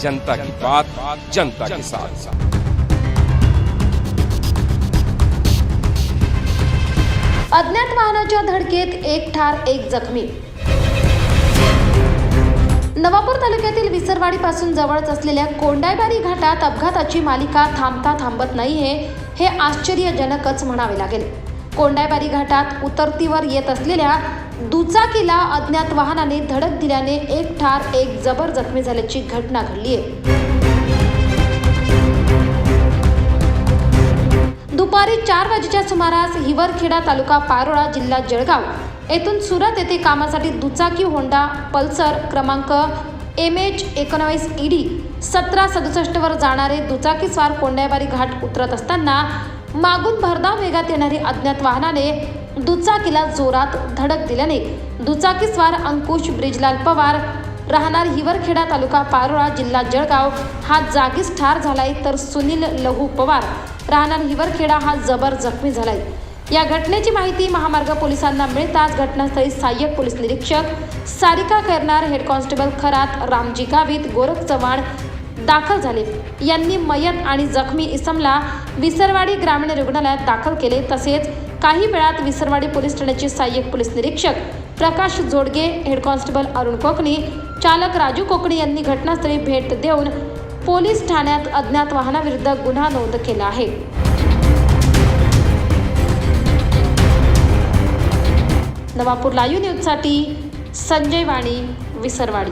जनता की बात जनता के साथ। अज्ञात वाहनाच्या धडकेत एक ठार एक जखमी. नवापूर तालुक्यातील विसरवाडीपासून जवळच असलेल्या कोंडायबारी घाटात अपघाताची मालिका थांबता थांबत नाहीये हे आश्चर्यजनकच म्हणावे लागेल. कोंडायबारी घाटात उतरतीवर येत असलेल्या दुचाकीला अज्ञात वाहनाने धडक दिल्याने एक ठार एक जबर जखमी झाल्याची घटना घडली आहे. दुपारी चार वाजेच्या सुमारास हिवरखेडा तालुका पारोळा जिल्हा जळगाव येथून सुरत येथे कामासाठी दुचाकी होंडा पल्सर क्रमांक एम एच एकोणावीस ईडी सतरा सदुसष्टवर जाणारे दुचाकीस्वार कोंड्याबारी घाट उतरत असताना मागून भरधाव वेगात येणारी अज्ञात वाहनाने दुचाकीला जोरात धडक दिल्याने दुचाकीस्वार अंकुश ब्रिजलाल पवार राहणार हिवरखेडा तालुका पारोळा जिल्हा जळगाव. हा जागीच ठार झालाय तर सुनील लहू पवार राहणार हिवरखेडा हा जबर जखमी झालाय. या घटनेची माहिती महामार्ग पोलिसांना मिळताच घटनास्थळी सहाय्यक पोलीस निरीक्षक सारिका करणार हेड कॉन्स्टेबल खरात रामजी गावित गोरख चव्हाण दाखल झाले. यांनी मयत आणि जखमी इसमला विसरवाडी ग्रामीण रुग्णालयात दाखल केले तसेच काही वेळात विसरवाडी पोलीस ठाण्याचे सहाय्यक पोलीस निरीक्षक प्रकाश जोडगे हेड कॉन्स्टेबल अरुण कोकणी चालक राजू कोकणी यांनी घटनास्थळी भेट देऊन पोलीस ठाण्यात अज्ञात वाहनाविरुद्ध गुन्हा नोंद केला आहे. नवापूर लाईव्ह न्यूजसाठी संजय वाणी विसरवाडी.